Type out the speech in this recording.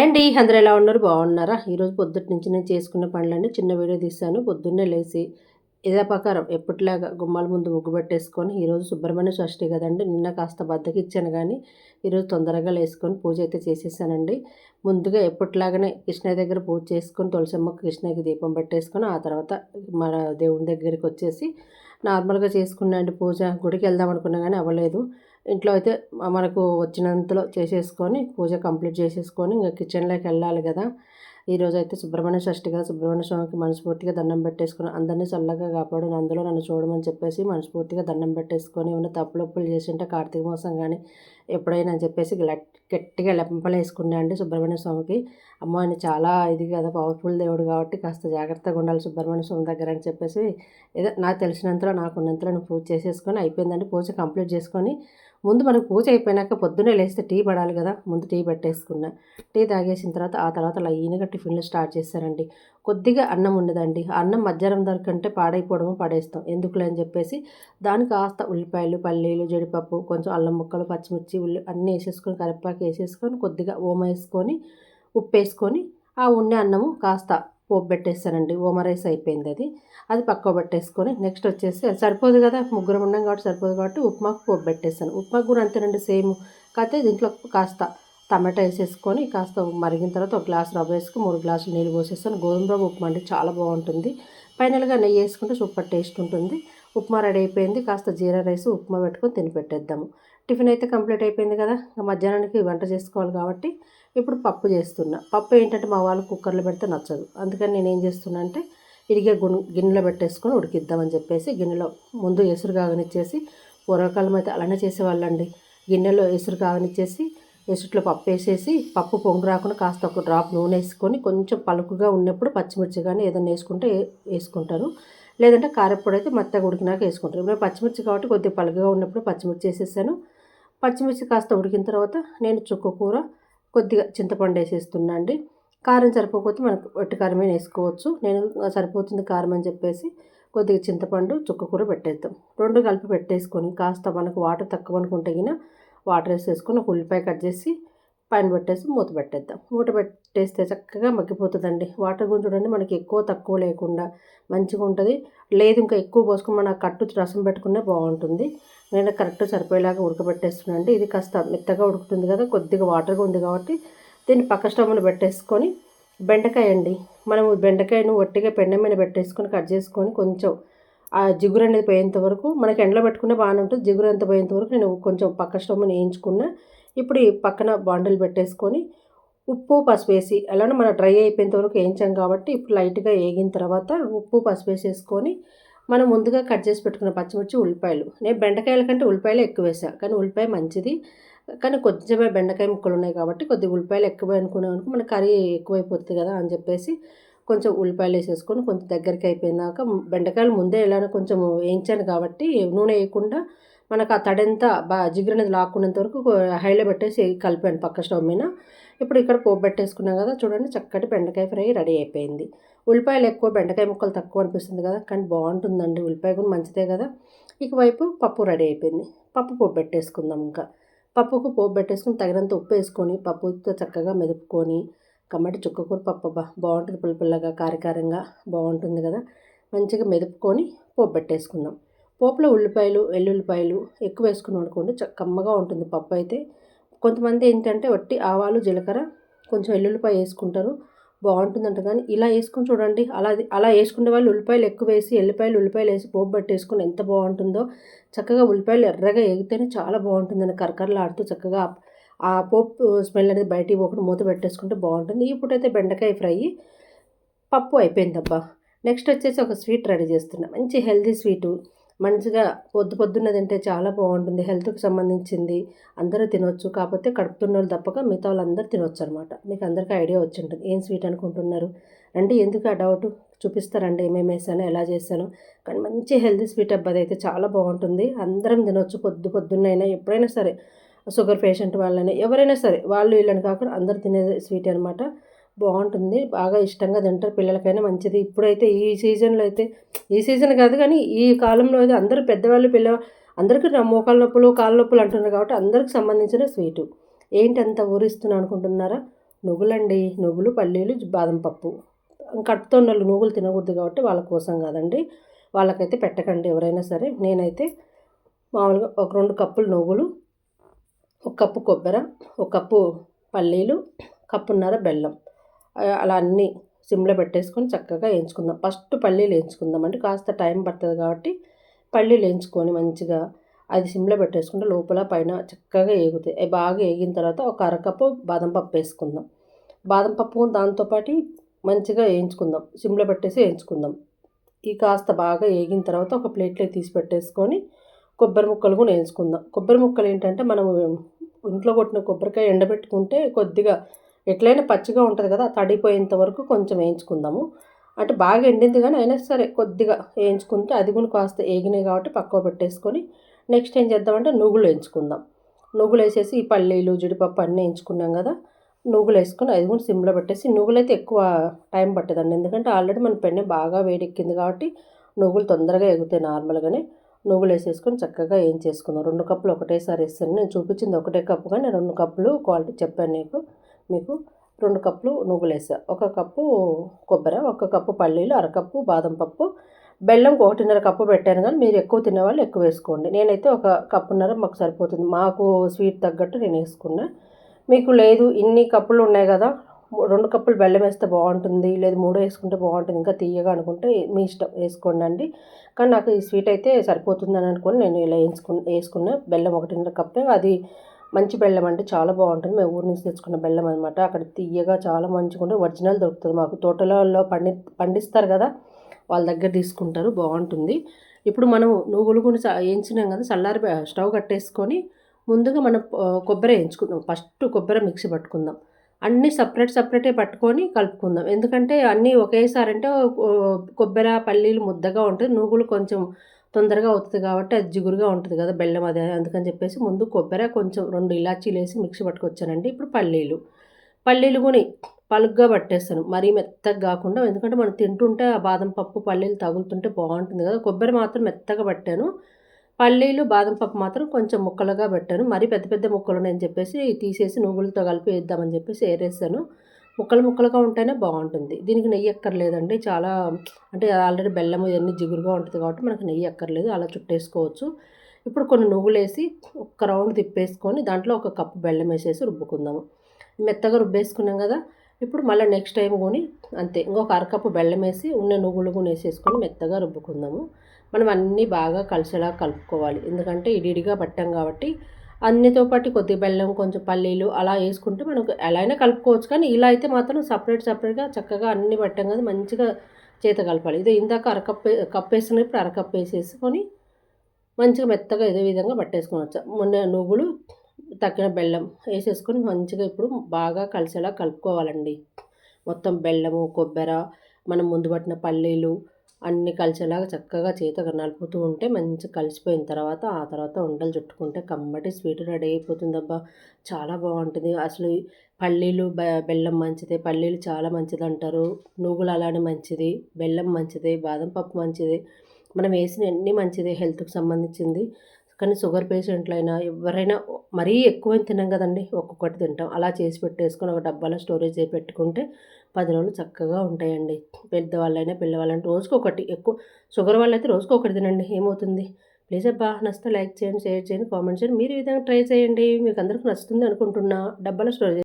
అండి అందరూ ఎలా ఉన్నారు? బాగున్నారా? ఈరోజు పొద్దుటి నుంచి నేను చేసుకున్న పనులన్నీ చిన్న వీడియో తీశాను. పొద్దున్నే లేచి ఇదే ప్రకారం ఎప్పటిలాగా గుమ్మాల ముందు ముగ్గు పెట్టేసుకొని ఈరోజు సుబ్రహ్మణ్య షష్ఠి కదండి. నిన్న కాస్త బద్దకిచ్చాను కానీ ఈరోజు తొందరగా లేసుకొని పూజ అయితే చేసేసానండి. ముందుగా ఎప్పటిలాగానే కృష్ణ దగ్గర పూజ చేసుకొని తులసమ్మకు కృష్ణకి దీపం పెట్టేసుకొని ఆ తర్వాత మన దేవుని దగ్గరికి వచ్చేసి నార్మల్గా చేసుకున్నాండి పూజ. గుడికి వెళ్దాం అనుకున్నా కానీ అవ్వలేదు. ఇంట్లో అయితే మనకు వచ్చినంతలో చేసేసుకొని పూజ కంప్లీట్ చేసేసుకొని ఇంకా కిచెన్లోకి వెళ్ళాలి కదా. ఈరోజు అయితే సుబ్రహ్మణ్య షష్ఠి కదా. సుబ్రహ్మణ్య స్వామికి మనస్ఫూర్తిగా దండం పెట్టేసుకుని అందరినీ చల్లగా కాపాడు అందులో నన్ను చూడమని చెప్పేసి మనస్ఫూర్తిగా దండం పెట్టేసుకొని ఏమైనా తప్పులొప్పులు చేసింటే కార్తీక మాసం కానీ ఎప్పుడైనా అని చెప్పేసి గట్టిగా లెంపలేసుకున్నా అండి సుబ్రహ్మణ్య స్వామికి. అమ్మ ఆయన చాలా ఇది కదా పవర్ఫుల్ దేవుడు కాబట్టి కాస్త జాగ్రత్తగా ఉండాలి సుబ్రహ్మణ్య స్వామి దగ్గర అని చెప్పేసి ఏదో నాకు తెలిసినంతలో నాకు ఉన్నంతలో నేను పూజ చేసేసుకొని అయిపోయిందండి. పూజ కంప్లీట్ చేసుకొని ముందు మనకు పూజ అయిపోయినాక పొద్దున్నే లేస్తే టీ పడాలి కదా ముందు టీ పెట్టేసుకున్నా. టీ తాగేసిన తర్వాత ఆ తర్వాత లైన్గా టిఫిన్లు స్టార్ట్ చేశారండి కొద్దిగా అన్నం ఉండదండి. అన్నం మధ్యాహ్నం దొరకంటే పాడైపోవడము పడేస్తాం. ఎందుకులే అని చెప్పేసి దానికి కాస్త ఉల్లిపాయలు పల్లీలు జీడిపప్పు కొంచెం అల్లం ముక్కలు పచ్చిమిర్చి ఉల్లి అన్నీ వేసేసుకొని కరివేపాకు వేసేసుకొని కొద్దిగా ఓమ వేసుకొని ఉప్పు వేసుకొని ఆ ఉండే అన్నము కాస్త పోపు పెట్టేస్తానండి. ఓమ రైస్ అయిపోయింది అది. అది పక్క పెట్టేసుకొని నెక్స్ట్ వచ్చేసి సరిపోదు కదా ముగ్గురు ఉన్నాం కాబట్టి సరిపోదు కాబట్టి ఉప్మాకు పోపు పెట్టేస్తాను. ఉప్మాకు కూడా అంతేనండి సేమ్. కాకపోతే దీంట్లో కాస్త టమాటా వేసేసుకొని కాస్త మరిగిన తర్వాత ఒక గ్లాస్ రవ్వ వేసుకుని మూడు గ్లాసులు నీళ్ళు పోసేస్తాను. గోధుమ రవ్వ ఉప్మా అంటే చాలా బాగుంటుంది. ఫైనల్గా నెయ్యి వేసుకుంటే సూపర్ టేస్ట్ ఉంటుంది. ఉప్మా రెడీ అయిపోయింది. కాస్త జీరా రైస్ ఉప్మా పెట్టుకొని తిని పెట్టేద్దాము. టిఫిన్ అయితే కంప్లీట్ అయిపోయింది కదా. మధ్యాహ్నానికి వంట చేసుకోవాలి కాబట్టి ఇప్పుడు పప్పు చేస్తున్నా. పప్పు ఏంటంటే మా వాళ్ళు కుక్కర్లో పెడితే నచ్చదు. అందుకని నేను ఏం చేస్తున్నా అంటే ఇడిగే గున్ గిన్నెలో పెట్టేసుకొని ఉడికిద్దామని చెప్పేసి గిన్నెలో ముందు ఎసురు కాగనిచ్చేసి పూర్వకాలం అయితే అలానే చేసేవాళ్ళండి. గిన్నెలో ఎసురు కాగనిచ్చేసి ఎసుట్లో పప్పు వేసేసి పప్పు పొంగు రాకుండా కాస్త ఒక డ్రాప్ నూనె వేసుకొని కొంచెం పలుకుగా ఉన్నప్పుడు పచ్చిమిర్చి కానీ ఏదైనా వేసుకుంటే వేసుకుంటారు. లేదంటే కారప్పొడి అయితే మెత్తగా ఉడికినాక వేసుకుంటారు. ఇప్పుడు పచ్చిమిర్చి కాబట్టి కొద్దిగా పలుగుగా ఉన్నప్పుడు పచ్చిమిర్చి వేసేసాను. పచ్చిమిర్చి కాస్త ఉడికిన తర్వాత నేను చుక్క కూర కొద్దిగా చింతపండు వేసేస్తున్నా అండి. కారం సరిపోకపోతే మనకు వట్టి కారమే వేసుకోవచ్చు. నేను సరిపోతుంది కారం అని చెప్పేసి కొద్దిగా చింతపండు చుక్క కూర పెట్టేద్దాం. రెండు కలిపి పెట్టేసుకొని కాస్త మనకు వాటర్ తక్కువ అనుకుంటే వాటర్ వేసేసుకొని ఒక ఉల్లిపాయ కట్ చేసి పైన పెట్టేసి మూత పెట్టేద్దాం. మూత పెట్టేస్తే చక్కగా మగ్గిపోతుందండి. వాటర్ గురించి చూడండి మనకి ఎక్కువ తక్కువ లేకుండా మంచిగా ఉంటుంది. లేదు ఇంకా ఎక్కువ పోసుకుని మన కట్టు రసం పెట్టుకునే బాగుంటుంది. నేను కరెక్ట్ సరిపోయేలాగా ఉడకబెట్టేస్తున్నానండి. ఇది కాస్త మెత్తగా ఉడుకుతుంది కదా కొద్దిగా వాటర్గా ఉంది కాబట్టి దీన్ని పక్క స్టవ్ను పెట్టేసుకొని బెండకాయ అండి మనము బెండకాయను ఒట్టిగా పెండ మీద పెట్టేసుకొని కట్ చేసుకొని కొంచెం ఆ జిగురు అనేది పోయేంత వరకు మనకి ఎండలో పెట్టుకునే బాగానే ఉంటుంది. జిగురు ఎంత పోయేంత వరకు నేను కొంచెం పక్క స్టవ్ వేయించుకున్నా. ఇప్పుడు ఈ పక్కన బాండిల్ పెట్టేసుకొని ఉప్పు పసుపు వేసి అలానే మనం డ్రై అయిపోయేంత వరకు వేయించాం కాబట్టి ఇప్పుడు లైట్గా వేగిన తర్వాత ఉప్పు పసుపు వేసేసుకొని మనం ముందుగా కట్ చేసి పెట్టుకున్న పచ్చిమిర్చి ఉల్లిపాయలు. నేను బెండకాయల కంటే ఉల్లిపాయలు ఎక్కువ వేసాను కానీ ఉల్లిపాయ మంచిది. కానీ కొంచెమే బెండకాయ ముక్కలు ఉన్నాయి కాబట్టి కొద్దిగా ఉల్లిపాయలు ఎక్కువ అనుకున్నాం అనుకో మన కర్రీ ఎక్కువైపోతుంది కదా అని చెప్పేసి కొంచెం ఉల్లిపాయలు వేసేసుకొని కొంచెం దగ్గరికి అయిపోయినాక బెండకాయలు ముందే ఎలా కొంచెం వేయించాను కాబట్టి నూనె వేయకుండా మనకు ఆ తడంతా బాగా జిగురనేది లాక్కునేంత వరకు హైలో పెట్టేసి కలిపాను పక్క స్టవ్ మీద. ఇప్పుడు ఇక్కడ పోపు పెట్టేసుకున్నాం కదా చూడండి చక్కటి బెండకాయ ఫ్రై రెడీ అయిపోయింది. ఉల్లిపాయలు ఎక్కువ బెండకాయ ముక్కలు తక్కువ అనిపిస్తుంది కదా కానీ బాగుంటుందండి ఉల్లిపాయ కూడా మంచిదే కదా. ఇక వైపు పప్పు రెడీ అయిపోయింది. పప్పు పోపు పెట్టేసుకుందాం ఇంకా. పప్పుకు పోపు పెట్టేసుకుని తగినంత ఉప్పు వేసుకొని పప్పుతో చక్కగా మెదుపుకొని కమ్మటి చుక్కకూర పప్పు బా బాగుంటుంది పుల్లపుల్లగా కారకారంగా బాగుంటుంది కదా. మంచిగా మెదుపుకొని పోపు పెట్టేసుకుందాం. పోపులో ఉల్లిపాయలు వెల్లుల్లిపాయలు ఎక్కువ వేసుకుని వండుకోండి. కమ్మగా ఉంటుంది పప్పు అయితే. కొంతమంది ఏంటంటే వట్టి ఆవాలు జీలకర్ర కొంచెం వెల్లుల్లిపాయ వేసుకుంటారు. బాగుంటుందంట కానీ ఇలా వేసుకుని చూడండి. అలా అలా వేసుకునే వాళ్ళు ఉల్లిపాయలు ఎక్కువ వేసి ఎల్లిపాయలు ఉల్లిపాయలు వేసి పోపు పట్టేసుకుని ఎంత బాగుంటుందో. చక్కగా ఉల్లిపాయలు ఎర్రగా ఎగితేనే చాలా బాగుంటుందని కరకరలాడుతూ చక్కగా ఆ పప్పు స్మెల్ అనేది బయటికి పోకుండా మూత పెట్టేసుకుంటే బాగుంటుంది. ఇప్పుడైతే బెండకాయ ఫ్రై. పప్పు అయిపోయిందబ్బా. నెక్స్ట్ వచ్చేసి ఒక స్వీట్ రెడీ చేస్తున్నా. మంచి హెల్తీ స్వీటు. మంచిగా పొద్దు పొద్దున్న తింటే చాలా బాగుంటుంది. హెల్త్కి సంబంధించింది అందరూ తినొచ్చు. కాకపోతే కడుపుతున్న వాళ్ళు తప్పక మిగతా వాళ్ళందరూ తినొచ్చు అనమాట మీకు అందరికీ ఐడియా వచ్చి ఉంటుంది ఏం స్వీట్ అనుకుంటున్నారు? అంటే ఎందుకు ఆ డౌట్? చూపిస్తారండి. ఏమేమి వేసానో? ఎలా చేశాను? కానీ మంచి హెల్తీ స్వీట్ అబ్బాయి అయితే చాలా బాగుంటుంది. అందరం తినొచ్చు. పొద్దు పొద్దున్నైనా ఎప్పుడైనా సరే. షుగర్ పేషెంట్ వాళ్ళని ఎవరైనా సరే వాళ్ళు వీళ్ళని కాకుండా అందరు తినే స్వీట్ అనమాట బాగుంటుంది. బాగా ఇష్టంగా తింటారు పిల్లలకైనా మంచిది. ఇప్పుడైతే ఈ సీజన్లో అయితే ఈ సీజన్ కాదు కానీ ఈ కాలంలో అయితే అందరూ పెద్దవాళ్ళు పిల్ల అందరికీ మోకాల నొప్పులు కాళ్ళ నొప్పులు అంటున్నారు కాబట్టి అందరికి సంబంధించిన స్వీటు. ఏంటి అంత ఊరిస్తున్నాను అనుకుంటున్నారా? నువ్వులండి. నువ్వులు పల్లీలు బాదం పప్పు. కడుపుతో వాళ్ళు నువ్వులు తినకూడదు కాబట్టి వాళ్ళ కోసం కాదండి. వాళ్ళకైతే పెట్టకండి ఎవరైనా సరే. నేనైతే మామూలుగా ఒక రెండు కప్పులు నువ్వులు ఒక కప్పు కొబ్బరి ఒక కప్పు పల్లీలు కప్పున్నర బెల్లం. అలా అన్నీ సిమ్లో పెట్టేసుకొని చక్కగా వేయించుకుందాం. ఫస్ట్ పల్లీలు వేయించుకుందాం అంటే కాస్త టైం పడుతుంది కాబట్టి పల్లీలు వేయించుకొని మంచిగా అది సిమ్లో పెట్టేసుకుంటే లోపల పైన చక్కగా ఏగుతాయి. అవి బాగా వేగిన తర్వాత ఒక అరకప్పు బాదం పప్పు వేసుకుందాం. బాదం పప్పు దాంతోపాటు మంచిగా వేయించుకుందాం. సిమ్లో పెట్టేసి వేయించుకుందాం. ఈ కాస్త బాగా వేగిన తర్వాత ఒక ప్లేట్లో తీసి పెట్టేసుకొని కొబ్బరి ముక్కలు కూడా వేయించుకుందాం. కొబ్బరి ముక్కలు ఏంటంటే మనం ఇంట్లో కొట్టిన కొబ్బరికాయ ఎండబెట్టుకుంటే కొద్దిగా ఎట్లయినా పచ్చిగా ఉంటుంది కదా తడిపోయేంత వరకు కొంచెం వేయించుకుందాము. అంటే బాగా ఎండింది కానీ అయినా సరే కొద్దిగా వేయించుకుంటే అది కూడా కాస్త ఏగినాయి కాబట్టి పక్కకు పెట్టేసుకొని నెక్స్ట్ ఏం చేద్దామంటే నువ్వులు వేయించుకుందాం. నువ్వులు వేసేసి ఈ పల్లీలు జీడిపప్పు అన్నీ వేయించుకున్నాం కదా నువ్వులు వేసుకొని అది కూడా సిమ్లో పెట్టేసి నువ్వులు అయితే ఎక్కువ టైం పట్టదండి. ఎందుకంటే ఆల్రెడీ మన పెన్నె బాగా వేడెక్కింది కాబట్టి నువ్వులు తొందరగా ఎగుతాయి నార్మల్గానే. నువ్వులు వేసేసుకొని చక్కగా ఏం చేసుకుందాం రెండు కప్పులు ఒకటేసారి వేస్తాను. నేను చూపించింది ఒకటే కప్పు కానీ రెండు కప్పులు క్వాలిటీ చెప్పాను నీకు. మీకు రెండు కప్పులు నువ్వులు వేసా ఒక కప్పు కొబ్బరి ఒక కప్పు పల్లీలు అరకప్పు బాదం పప్పు. బెల్లం ఒకటిన్నర కప్పు పెట్టాను కానీ మీరు ఎక్కువ తినేవాళ్ళు ఎక్కువ వేసుకోండి. నేనైతే ఒక కప్పున్నర మాకు సరిపోతుంది. మాకు స్వీట్ తగ్గట్టు నేను వేసుకున్నా. మీకు లేదు ఇన్ని కప్పులు ఉన్నాయి కదా రెండు కప్పులు బెల్లం వేస్తే బాగుంటుంది లేదు మూడు వేసుకుంటే బాగుంటుంది ఇంకా తీయగా అనుకుంటే మీ ఇష్టం వేసుకోండి అండి. కానీ నాకు ఈ స్వీట్ అయితే సరిపోతుంది అని అనుకుని నేను ఇలా వేసుకు వేసుకున్న. బెల్లం ఒకటిన్నర కప్పే. అది మంచి బెల్లం అంటే చాలా బాగుంటుంది. మేము ఊరి నుంచి తెచ్చుకున్న బెల్లం అనమాట అక్కడ తీయగా చాలా మంచిగా ఉంటే ఒరిజినల్ దొరుకుతుంది మాకు. తోటలలో పండి పండిస్తారు కదా వాళ్ళ దగ్గర తీసుకుంటారు. బాగుంటుంది. ఇప్పుడు మనం నువ్వులు కూడా వేయించినాం కదా చల్లారి స్టవ్ కట్టేసుకొని ముందుగా మనం కొబ్బరి వేయించుకుందాం. ఫస్ట్ కొబ్బరి మిక్సీ పట్టుకుందాం. అన్నీ సపరేట్ సపరేటే పట్టుకొని కలుపుకుందాం. ఎందుకంటే అన్నీ ఒకేసారి అంటే కొబ్బరి పల్లీలు ముద్దగా ఉంటుంది నూగులు కొంచెం తొందరగా అవుతుంది కాబట్టి అది జిగురుగా ఉంటుంది కదా బెల్లం అది అందుకని చెప్పేసి ముందు కొబ్బరి కొంచెం రెండు ఇలాచీలు వేసి మిక్సీ పట్టుకొచ్చానండి. ఇప్పుడు పల్లీలు. పల్లీలు కొని పలుగ్గా పట్టేస్తాను. మరీ మెత్తగా కాకుండా ఎందుకంటే మనం తింటుంటే ఆ బాదం పప్పు పల్లీలు తగులుతుంటే బాగుంటుంది కదా. కొబ్బరి మాత్రం మెత్తగా పట్టాను. పల్లీలు బాదం పప్పు మాత్రం కొంచెం ముక్కలుగా పెట్టాను. మరీ పెద్ద పెద్ద ముక్కలు ఉన్నాయని చెప్పేసి తీసేసి నువ్వులతో కలిపి వేద్దామని చెప్పేసి ఏరేసాను. ముక్కలు ముక్కలుగా ఉంటేనే బాగుంటుంది. దీనికి నెయ్యి ఎక్కర్లేదండి. చాలా అంటే ఆల్రెడీ బెల్లం ఇవన్నీ జిగురుగా ఉంటుంది కాబట్టి మనకు నెయ్యి ఎక్కర్లేదు. అలా చుట్టేసుకోవచ్చు. ఇప్పుడు కొన్ని నువ్వులు వేసి ఒక్క రౌండ్ తిప్పేసుకొని దాంట్లో ఒక కప్పు బెల్లం వేసేసి రుబ్బుకుందాము. మెత్తగా రుబ్బేసుకున్నాం కదా ఇప్పుడు మళ్ళీ నెక్స్ట్ టైం కొని అంతే ఇంకొక అరకప్పు బెల్లం వేసి ఉన్న నువ్వులు కూడా వేసేసుకొని మెత్తగా రుబ్బుకుందాము. మనం అన్నీ బాగా కలిసేలా కలుపుకోవాలి. ఎందుకంటే ఇడిగా పట్టాం కాబట్టి అన్నితో పాటు కొద్ది బెల్లం కొంచెం పల్లీలు అలా వేసుకుంటే మనకు ఎలా అయినా కలుపుకోవచ్చు. కానీ ఇలా అయితే మాత్రం సపరేట్ సపరేట్గా చక్కగా అన్ని పట్టాం కదా మంచిగా చేత కలపాలి. ఇదే ఇందాక అరకప్పే కప్పేసినప్పుడు అరకప్పు వేసేసుకొని మంచిగా మెత్తగా ఇదే విధంగా పట్టేసుకోవచ్చు మొన్న నువ్వులు తక్కిన బెల్లం వేసేసుకొని మంచిగా ఇప్పుడు బాగా కలిసేలా కలుపుకోవాలండి. మొత్తం బెల్లము కొబ్బరి మనం ముందు పట్టిన పల్లీలు అన్నీ కలిసేలాగా చక్కగా చేతగా నలుపుతూ ఉంటే మంచిగా కలిసిపోయిన తర్వాత ఆ తర్వాత ఉండలు చుట్టుకుంటే కమ్మటి స్వీట్ రెడీ అయిపోతుందబ్బా. చాలా బాగుంటుంది. అసలు పల్లీలు బెల్లం మంచిదే. పల్లీలు చాలా మంచిది అంటారు నువ్వులు అలానే మంచిది. బెల్లం మంచిది. బాదం పప్పు మంచిది. మనం వేసిన అన్నీ మంచిదే హెల్త్కి సంబంధించింది. కానీ షుగర్ పేషెంట్లు అయినా ఎవరైనా మరీ ఎక్కువ తినాం కదండి ఒక్కొక్కటి తింటాం. అలా చేసి పెట్టేసుకొని ఒక డబ్బాలో స్టోరేజ్ చేసి పెట్టుకుంటే పది రోజులు చక్కగా ఉంటాయండి. పెద్దవాళ్ళైనా పిల్లవాళ్ళైనా రోజుకి ఒకటి ఎక్కువ షుగర్ వాళ్ళైతే రోజుకి ఒకటి తినండి. ఏమవుతుంది? ప్లీజ్ అబ్బా నచ్చితే లైక్ చేయండి షేర్ చేయండి కామెంట్ చేయండి. మీరు ఈ విధంగా ట్రై చేయండి. మీకు అందరికీ నచ్చుతుంది అనుకుంటున్నా. డబ్బాలో స్టోరేజ్